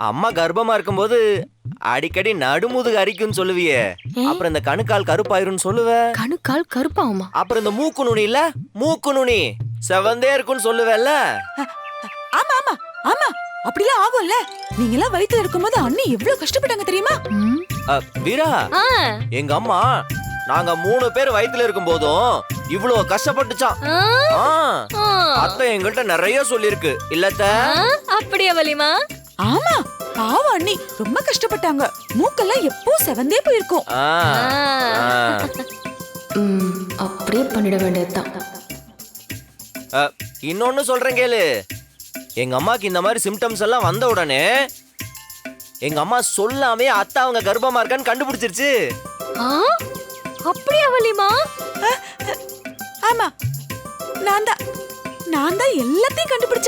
அம்மா கர்ப்பமா இருக்கும்போது அடிக்கடி நடுமுதுகு அரிக்கும்னு சொல்லுவியே. அப்புறம் இந்த கணுக்கால் கருப்பாயிரும்னு சொல்லுவ. கணுக்கால் கருப்பாகுமா? அப்புறம் இந்த மூக்கு நுனி இல்ல? மூக்கு நுனி. செவந்தே இருக்கும்னு சொல்லுவேல்ல? ஆமா ஆமா ஆமா. அப்படிலாம் ஆகும்ல. நீங்க எல்லாம் வயித்துல இருக்கும்போது அண்ணி எவ்வளவு கஷ்டப்பட்டாங்க தெரியுமா? அ, வீரா எங்க அம்மா நாங்க மூணு பேர் வயித்துல இருக்கும் போதும் இவ்வளவு கஷ்டப்பட்டுச்சான் ஆ, ஆ, ஆ. அத்தை எங்கள்கிட்ட நிறைய சொல்லிருக்கு இல்லத்த ஆ, அப்படியா வலிமா ஆமா பாவம் அண்ணி ரொம்ப கஷ்டப்பட்டாங்க. மூக்கெல்லாம் எப்போ செவந்தே போயிருக்கும். ஆ, ஆ. ம், அப்படியே பண்ணிட வேண்டியதுதான். இன்னொன்னு சொல்றேன் கேளு. எங்க அம்மாக்கு இந்த மாதிரி சிம்டம்ஸ் எல்லாம் வந்த உடனே எங்க அம்மா சொல்லாமே அத்தை அவங்க கர்ப்பமா இருக்கான்னு கண்டுபிடிச்சிருச்சு. ஆ, அப்படியா வலிமா ஆமா. நான் தான் நான் தான் எல்லாத்தையும் கண்டுபிடிச்சேன்